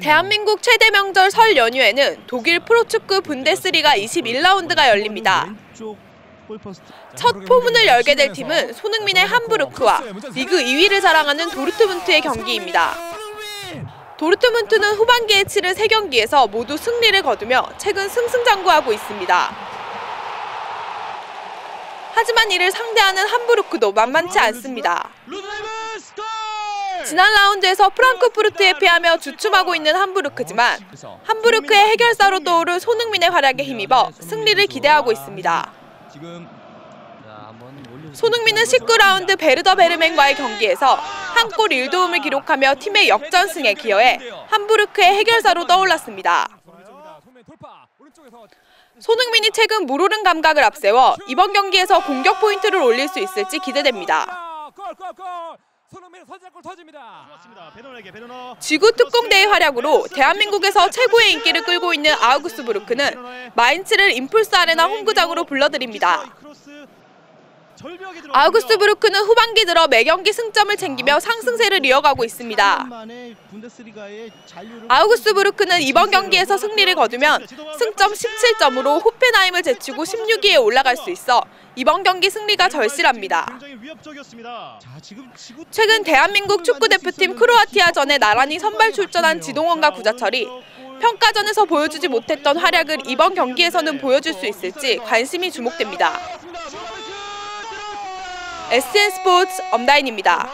대한민국 최대 명절 설 연휴에는 독일 프로축구 분데스리가 21라운드가 열립니다. 첫 포문을 열게 될 팀은 손흥민의 함부르크와 리그 2위를 자랑하는 도르트문트의 경기입니다. 도르트문트는 후반기에 치른 3경기에서 모두 승리를 거두며 최근 승승장구하고 있습니다. 하지만 이를 상대하는 함부르크도 만만치 않습니다. 지난 라운드에서 프랑크푸르트에 패하며 주춤하고 있는 함부르크지만 함부르크의 해결사로 떠오른 손흥민의 활약에 힘입어 승리를 기대하고 있습니다. 손흥민은 19라운드 베르더 베르멘과의 경기에서 한 골 1도움을 기록하며 팀의 역전승에 기여해 함부르크의 해결사로 떠올랐습니다. 손흥민이 최근 무르른 감각을 앞세워 이번 경기에서 공격 포인트를 올릴 수 있을지 기대됩니다. 지구 특공대의 활약으로 대한민국에서 최고의 인기를 끌고 있는 아우구스부르크는 마인츠를 임플스 아레나 홈구장으로 불러들입니다. 아우구스 부르크는 후반기 들어 매경기 승점을 챙기며 상승세를 이어가고 있습니다. 아우구스 부르크는 이번 경기에서 승리를 거두면 승점 17점으로 호펜하임을 제치고 16위에 올라갈 수 있어 이번 경기 승리가 절실합니다. 최근 대한민국 축구대표팀 크로아티아전에 나란히 선발 출전한 지동원과 구자철이 평가전에서 보여주지 못했던 활약을 이번 경기에서는 보여줄 수 있을지 관심이 주목됩니다. SN 스포츠 엄다인입니다.